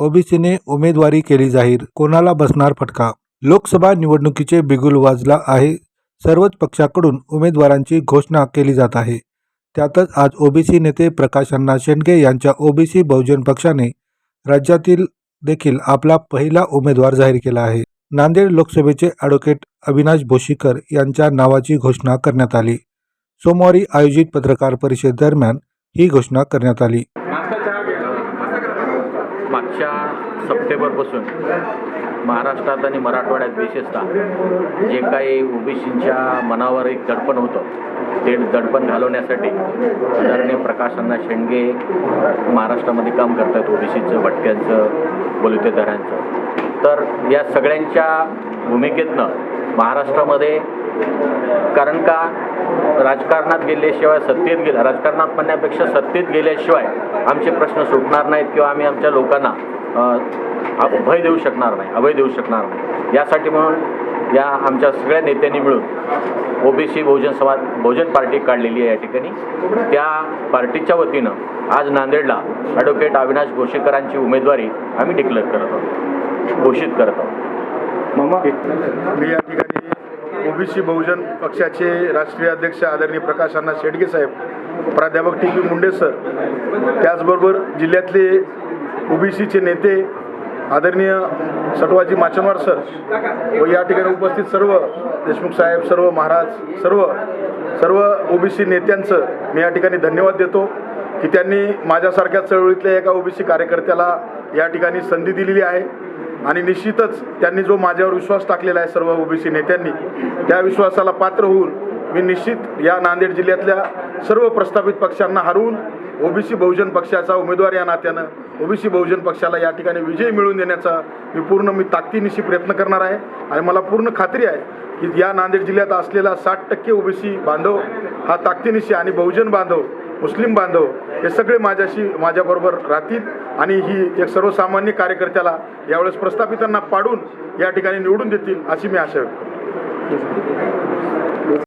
ओबीसीने उमेदवारी केली जाहीर. कोणाला बसणार फटका? लोकसभा निवडणुकीचे बिगुल वाजला आहे. सर्वच पक्षाकडून उमेदवारांची घोषणा केली जात आहे. त्यातच आज ओबीसी नेते प्रकाश अण्णा शेंडगे यांच्या ओबीसी बहुजन पक्षाने राज्यातील देखील आपला पहिला उमेदवार जाहीर केला आहे. नांदेड लोकसभेचे ॲडव्होकेट अविनाश भोशीकर यांच्या नावाची घोषणा करण्यात आली. सोमवारी आयोजित पत्रकार परिषदेदरम्यान ही घोषणा करण्यात आली. मागच्या सप्टेंबरपासून महाराष्ट्रात आणि मराठवाड्यात विशेषतः जे काही ओबीसींच्या मनावर एक दडपण होतं ते दडपण घालवण्यासाठी आदरणीय प्रकाश अण्णा शेंडगे महाराष्ट्रामध्ये काम करतात ओबीसीचं भटक्यांचं बोलुतेदारांचं. तर या सगळ्यांच्या भूमिकेतनं महाराष्ट्रामध्ये कारण का राजकारणात गेल्याशिवाय सत्तेत गेल्या राजकारणात म्हणण्यापेक्षा सत्तेत गेल्याशिवाय आमचे प्रश्न सुटणार नाहीत किंवा आम्ही आमच्या लोकांना उभय अभय देऊ शकणार नाही अभय देऊ शकणार नाही. यासाठी म्हणून या आमच्या सगळ्या नेत्यांनी मिळून ओबीसी बहुजन समाज बहुजन पार्टी काढलेली आहे या ठिकाणी. त्या पार्टीच्या वतीनं आज नांदेडला ॲडव्होकेट अविनाश घोषेकरांची उमेदवारी आम्ही डिक्लेअर करत आहोत घोषित करत आहोत. मी या ठिकाणी ओबीसी बहुजन पक्षाचे राष्ट्रीय अध्यक्ष आदरणीय प्रकाश अण्णा शेडगे साहेब प्राध्यापक टी पी मुंडे सर त्याचबरोबर जिल्ह्यातले ओबीसीचे नेते आदरणीय सटवाजी माचनवार सर व या ठिकाणी उपस्थित सर्व देशमुख साहेब सर्व महाराज सर्व सर्व ओबीसी नेत्यांचं मी या ठिकाणी धन्यवाद देतो की त्यांनी माझ्यासारख्या चळवळीतल्या एका ओबीसी कार्यकर्त्याला या ठिकाणी संधी दिलेली आहे. आणि निश्चितच त्यांनी जो माझ्यावर विश्वास टाकलेला आहे सर्व ओबीसी नेत्यांनी त्या विश्वासाला पात्र होऊन मी निश्चित या नांदेड जिल्ह्यातल्या सर्व प्रस्थापित पक्षांना हरवून ओबीसी बहुजन पक्षाचा उमेदवार या नात्यानं ओबीसी बहुजन पक्षाला या ठिकाणी विजय मिळवून देण्याचा मी पूर्ण मी ताकदीनिशी प्रयत्न करणार आहे. आणि मला पूर्ण खात्री आहे की या नांदेड जिल्ह्यात असलेला साठ टक्के ओबीसी बांधव हा ताकदीनिशी आणि बहुजन बांधव मुस्लिम बांधव हे सगळे माझ्याशी माझ्याबरोबर राहतील आणि ही एक सर्वसामान्य कार्यकर्त्याला यावेळेस प्रस्थापितांना पाडून या ठिकाणी निवडून देतील अशी मी आशा व्यक्त